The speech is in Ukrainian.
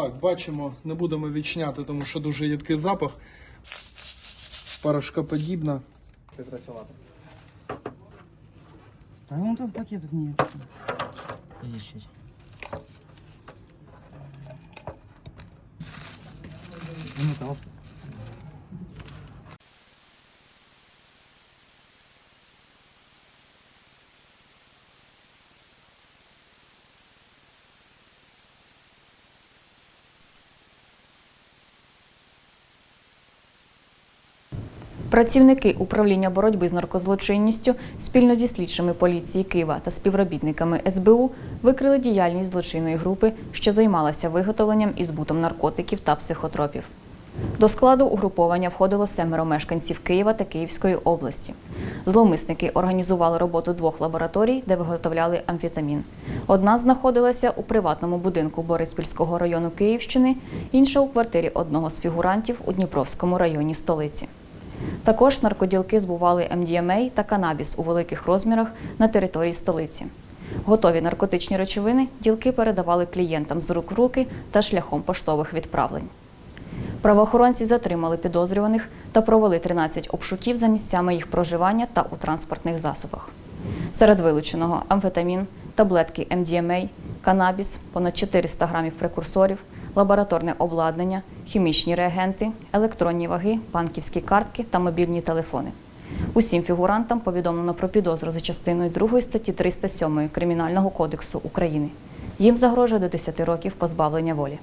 Так, бачимо, не будемо відчиняти, тому що дуже їдкий запах. Порошкоподібна. Працювати. Та вон там в пакетах нет. є. чуть. Замотался. Працівники управління боротьби з наркозлочинністю спільно зі слідчими поліції Києва та співробітниками СБУ викрили діяльність злочинної групи, що займалася виготовленням і збутом наркотиків та психотропів. До складу угруповання входило семеро мешканців Києва та Київської області. Зловмисники організували роботу двох лабораторій, де виготовляли амфетамін. Одна знаходилася у приватному будинку Бориспільського району Київщини, інша у квартирі одного з фігурантів у Дніпровському районі столиці. Також наркоділки збували МДМА та канабіс у великих розмірах на території столиці. Готові наркотичні речовини ділки передавали клієнтам з рук в руки та шляхом поштових відправлень. Правоохоронці затримали підозрюваних та провели 13 обшуків за місцями їх проживання та у транспортних засобах. Серед вилученого амфетамін, таблетки МДМА, канабіс, понад 400 грамів прекурсорів, лабораторне обладнання, хімічні реагенти, електронні ваги, банківські картки та мобільні телефони. Усім фігурантам повідомлено про підозру за частиною 2 статті 307 Кримінального кодексу України. Їм загрожує до 10 років позбавлення волі.